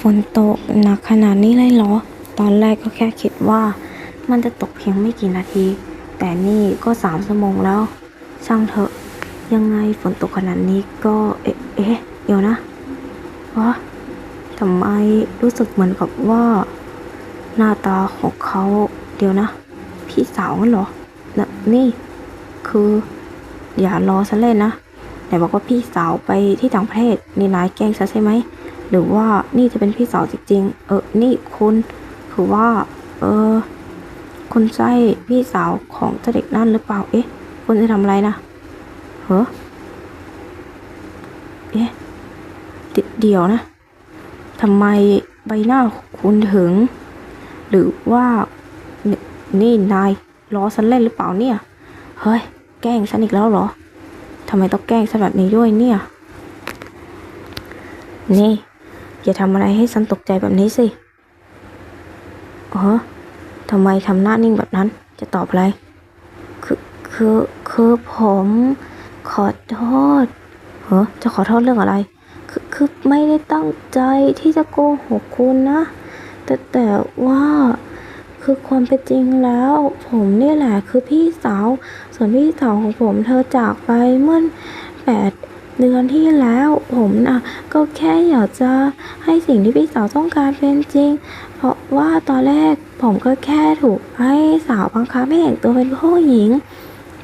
ฝนตกหนักขนาดนี้เลยเหรอ ตอนแรกก็แค่คิดว่า มันจะตกเพียงไม่กี่นาที แต่นี่ก็สามชั่วโมงแล้ว ช่างเถอะ ยังไงฝนตกขนาดนี้ก็ เอ๊ะเอ๊ะเดี๋ยวนะวะทำไมรู้สึกเหมือนกับว่า หน้าตาของเขาเดี๋ยวนะ พี่สาวเหรอนะนี่ คือ อย่ารอฉันเล่นนะไหนบอกว่าพี่สาวไปที่ต่างประเทศนี่นายแกล้งฉันใช่ไหม หรือว่านี่จะเป็นพี่สาวจริงๆ เออ นี่คุณคือว่า เออ คุณใช่พี่สาวของเจ้าเด็กนั่นหรือเปล่า เอ๊ะ คุณจะทำอะไรนะเฮ้อเอ๊ะติดเดียวนะทำไมใบหน้าคุณถึง หรือว่า นี่นี่นายล้อฉันเล่นหรือเปล่าเนี่ย เฮ้ย แกล้งฉันอีกแล้วเหรอทำไมต้องแกล้งฉันแบบนี้ด้วยเนี่ย นี่ อย่าทำอะไรให้ฉันตกใจแบบนี้สิเออทำไมทำหน้านิ่งแบบนั้น จะตอบอะไร คือ คือ คือผมขอโทษเฮ้อจะขอโทษเรื่องอะไร คือ คือไม่ได้ตั้งใจที่จะโกหกคุณนะ แต่แต่ว่าคือความเป็นจริงแล้ว ผมนี่แหละคือพี่สาว ส่วนพี่สาวของผมเธอจากไปเมื่อแปด เดือนที่แล้วผมน่ะก็แค่อยากจะให้สิ่งที่พี่สาวต้องการเป็นจริง เพราะว่าตอนแรกผมก็แค่ถูกให้สาวบังคับให้แต่งตัวเป็นผู้หญิง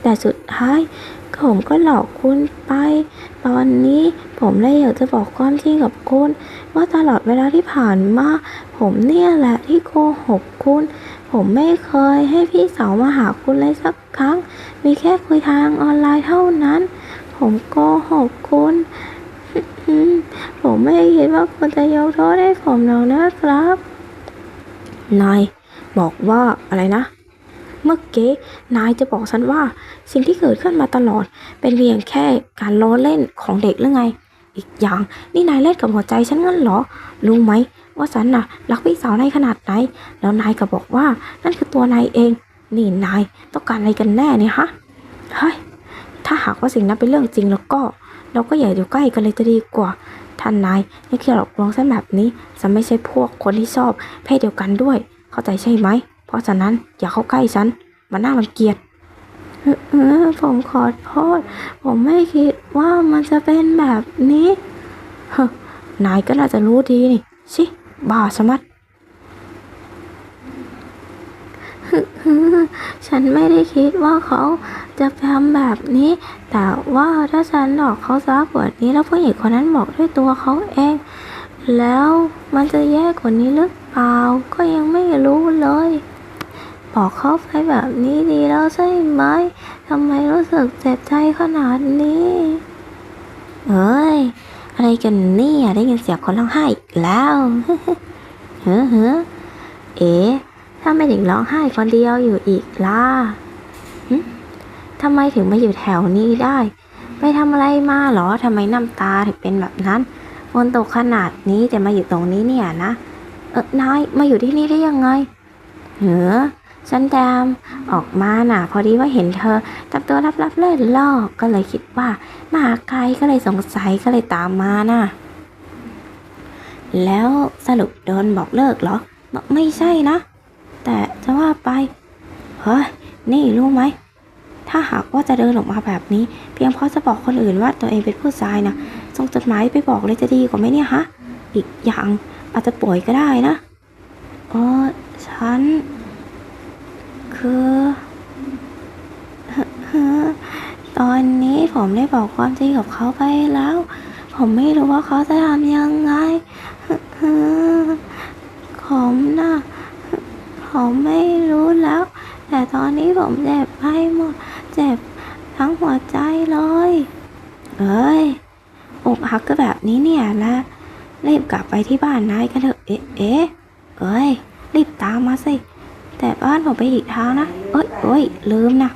แต่สุดท้ายผมก็หลอกคุณไป ตอนนี้ผมเลยอยากจะบอกความจริงกับคุณ ว่าตลอดเวลาที่ผ่านมาผมเนี่ยแหละที่โกหกคุณ ผมไม่เคยให้พี่สาวมาหาคุณเลยสักครั้ง มีแค่คุยทางออนไลน์เท่านั้น ผมโกหกคุณผมไม่คิดว่าคุณจะยกโทษให้ผมหรอกนะครับนายบอกว่าอะไรนะ เมื่อกี้นายจะบอกฉันว่า สิ่งที่เกิดขึ้นมาตลอด เป็นเพียงแค่การล้อเล่นของเด็กหรือไง อีกอย่างนี่นายเล่นกับหัวใจฉันงั้นเหรอรู้ไหมว่าฉันน่ะรักพี่สาวนายขนาดไหน แล้วนายก็บอกว่านั่นคือตัวนายเอง นี่นายต้องการอะไรกันแน่เนี่ยฮะเฮ้ย ถ้าหากว่าสิ่งนั้นเป็นเรื่องจริงแล้วก็ เราก็อย่าอยู่ใกล้กันเลยจะดีกว่า ท่านนายยังคิดหลอกลวงฉันแบบนี้ฉันไม่ใช่พวกคนที่ชอบ เพศเดียวกันด้วย เข้าใจใช่ไหม เพราะฉะนั้นอย่าเข้าใกล้ฉันมันน่ารังเกียจเออผมขอโทษ ผมไม่คิดว่ามันจะเป็นแบบนี้เฮ้นายก็น่าจะรู้ดีนี่ ชิ บ้าสมัดฉันไม่ได้คิดว่าเขา จะทำแบบนี้ แต่ว่าถ้าฉันหลอกเขาซะกว่านี้ แล้วผู้หญิงคนนั้นบอกด้วยตัวเขาเอง แล้วมันจะแย่กว่านี้หรือเปล่า ก็ยังไม่รู้เลย บอกเขาไปแบบนี้ดีแล้วใช่ไหมทำไมรู้สึกเจ็บใจขนาดนี้ เอ้ย อะไรกันเนี่ยได้ยินเสียงคนร้องไห้อีกแล้วเฮ้อเฮ้อเอ๊ะถ้าไม่ถึงร้องไห้คนเดียวอยู่อีกล่ะ ทำไมถึงมาอยู่แถวนี้ได้ ไปทำอะไรมาหรอทำไมน้ำตาถึงเป็นแบบนั้นฝนตกขนาดนี้แต่มาอยู่ตรงนี้เนี่ยนะ เออนายมาอยู่ที่นี่ได้ยังไงเหรอฉันดมออกมาน่ะ พอดีว่าเห็นเธอทำตัวลับๆเล่นล่อก็เลยคิดว่ามาหาใครก็เลยสงสัยก็เลยตามมาน่ะ แล้วสรุปโดนบอกเลิกเหรอบอกไม่ใช่นะ แต่จะว่าไปเฮ้ยนี่รู้ไหม ว่าจะเดินออกมาแบบนี้ เพียงเพราะจะบอกคนอื่นว่าตัวเองเป็นผู้ชายนะส่งจดหมายไปบอกเลยจะดีกว่าไหมเนี่ยฮะ อีกอย่างอาจจะป่วยก็ได้นะเออฉัน คือตอนนี้ผมได้บอกความจริงกับเขาไปแล้ว ผมไม่รู้ว่าเขาจะทำยังไงผมนะผมไม่รู้แล้ว แต่ตอนนี้ผมเจ็บไปหมด เจ็บ ทั้งหัวใจเลย เอ้ยอกหักก็แบบนี้เนี่ยละรีบกลับไปที่บ้านนายกันเถอะ เอ๊ะเอ๊ะเอ้ย รีบตามมาสิ แต่บ้านผมไปอีกทางนะ เอ้ยเอ้ยลืมนะ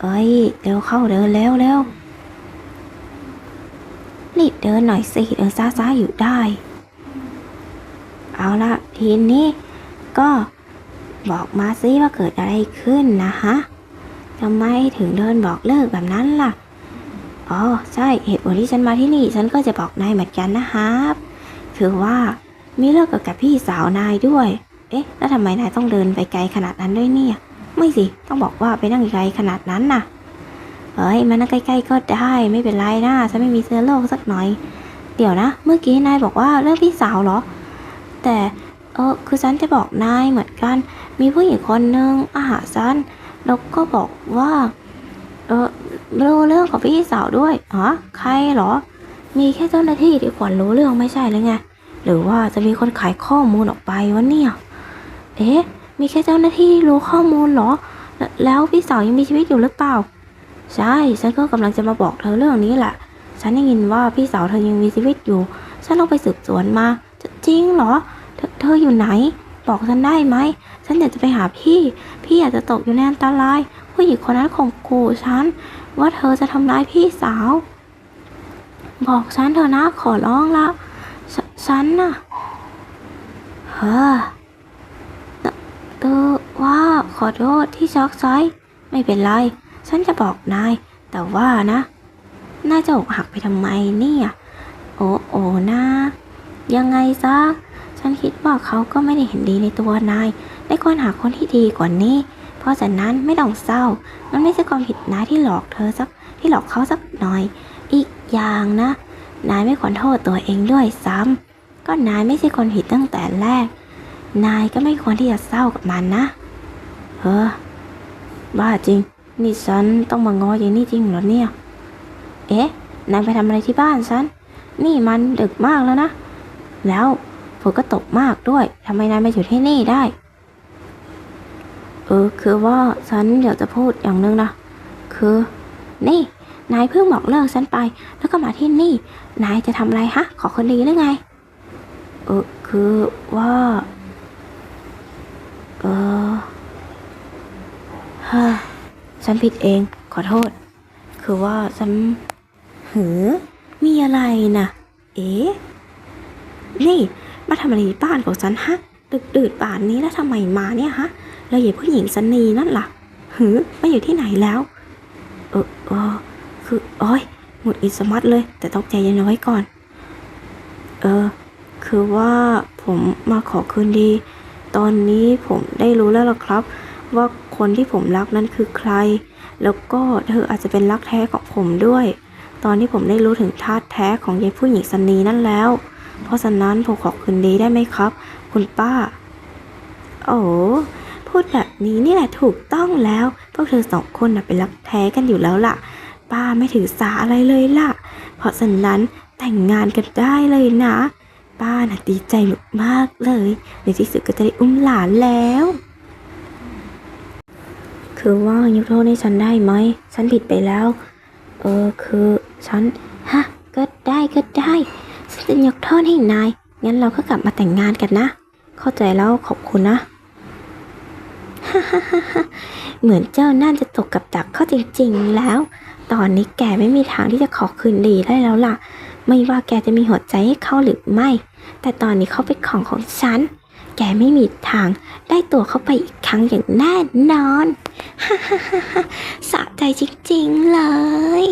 เอ้ย เร็วเข้าเดินเร็วเร็วรีบเดินหน่อยสิเดินซ้าๆอยู่ได้ เอาละทีนี้ก็บอกมาสิว่าเกิดอะไรขึ้นนะฮะ ทำไมถึงเดินบอกเลิกแบบนั้นล่ะ อ๋อใช่เหตุผลที่ฉันมาที่นี่ ฉันก็จะบอกนายเหมือนกันนะครับ คือว่ามีเรื่องเกี่ยวกับพี่สาวนายด้วย เอ๊ะ แล้วทำไมนายต้องเดินไปไกลขนาดนั้นด้วยเนี่ย ไม่สิ ต้องบอกว่าไปนั่งไกลขนาดนั้นน่ะ เอ้ยมานั่งใกล้ๆก็ได้ไม่เป็นไรนะฉันไม่มีเชื้อโรคสักหน่อย เดี๋ยวนะ เมื่อกี้นายบอกว่าเรื่องพี่สาวเหรอ แต่เออคือฉันจะบอกนายเหมือนกัน มีผู้หญิงคนหนึ่งอาหาฉัน แล้วก็บอกว่า เออรู้เรื่องของพี่สาวด้วยฮะใครเหรอ มีแค่เจ้าหน้าที่ที่ควรรู้เรื่องไม่ใช่หรือไง หรือว่าจะมีคนขายข้อมูลออกไปวะเนี่ย เอ๊ะ มีแค่เจ้าหน้าที่รู้ข้อมูลเหรอ แล้วพี่สาวยังมีชีวิตอยู่หรือเปล่า ใช่ ฉันก็กำลังจะมาบอกเธอเรื่องนี้แหละ ฉันได้ยินว่าพี่สาวเธอยังมีชีวิตอยู่ ฉันลองไปสืบสวนมาจจริงเหรอเธอเธออยู่ไหน บอกฉันได้ไหม ฉันอยากจะไปหาพี่ พี่อาจจะตกอยู่ในอันตราย ผู้หญิงคนนั้นข่มขู่ฉัน ว่าเธอจะทำร้ายพี่สาว บอกฉันเถอะนะขอร้องละฉฉันน่ะ เฮ้อเตเธอว่าขอโทษที่ช็อกไซส์ไม่เป็นไร ฉันจะบอกนาย แต่ว่านะน่าจะอกหักไปทำไมเนี่ย โอ้โอ้นะ ยังไงซะ ฉันคิดว่าเขาก็ไม่ได้เห็นดีในตัวนายได้ควรหาคนที่ดีกว่านี้ เพราะฉะนั้นไม่ต้องเศร้า มันไม่ใช่ความผิดนายที่หลอกเธอสักที่หลอกเขาสักหน่อย อีกอย่างนะ นายไม่ควรโทษตัวเองด้วยซ้ำก็นายไม่ใช่คนผิดตั้งแต่แรก นายก็ไม่ควรที่จะเศร้ากับมันนะเฮ้อบ้าจริง นี่ฉันต้องมางออย่างนี้จริงเหรอเนี่ย เอ๊ะนายไปทำอะไรที่บ้านฉัน นี่มันดึกมากแล้วนะ แล้ว ฝนก็ตกมากด้วยทำไมนายมาอยู่ที่นี่ได้ เออ คือว่าฉันอยากจะพูดอย่างหนึงนะ คือ นี่ นายเพิ่งบอกเลิกฉันไป แล้วก็มาที่นี่ นายจะทำอะไรฮะ ขอคนดีหรือไง เออ คือว่า เออฮ่าฉันผิดเอง ขอโทษ คือว่าฉันหือ มีอะไรนะ เอ๊ะ นี่ มาทำอะไรบ้านของฉันฮะ ดึกดื่นป่านนี้แล้วทำไมมาเนี่ยฮะ แล้วอย่าผู้หญิงสันนีนั่นล่ะหือมาอยู่ที่ไหนแล้ว เออเออคือโอ้ยหมุดอิสมัดเลย แต่ต้องใจเย็นไว้ก่อน เออ คือว่าผมมาขอคืนดี ตอนนี้ผมได้รู้แล้วล่ะครับ ว่าคนที่ผมรักนั้นคือใคร แล้วก็เธออาจจะเป็นรักแท้ของผมด้วย ตอนที่ผมได้รู้ถึงท่าตุแท้ของยายผู้หญิงสันนีนั่นแล้ว เพราะฉะนั้นผมขอคืนดีได้ไหมครับ คุณป้า โอ้พูดแบบนี้นี่แหละถูกต้องแล้ว พวกเธอสองคนน่ะเป็นรักแท้กันอยู่แล้วล่ะ ป้าไม่ถือสาอะไรเลยล่ะ เพราะฉะนั้นแต่งงานกันได้เลยนะ ป้าน่ะดีใจมากๆเลย ในที่สุดก็จะได้อุ้มหลานแล้ว คือว่ายกโทษให้ฉันได้ไหม ฉันผิดไปแล้ว เออคือฉัน ฮะ ก็ได้ก็ได้ จะยกโทษให้นาย งั้นเราก็กลับมาแต่งงานกันนะ เข้าใจแล้วขอบคุณนะ เหมือนเจ้านั่นจะตกกับดักเข้าจริงๆแล้ว ตอนนี้แกไม่มีทางที่จะขอคืนดีได้แล้วล่ะ ไม่ว่าแกจะมีหัวใจให้เขาหรือไม่ แต่ตอนนี้เขาเป็นของของฉัน แกไม่มีทางได้ตัวเขาไปอีกครั้งอย่างแน่นอน สะใจจริงๆเลย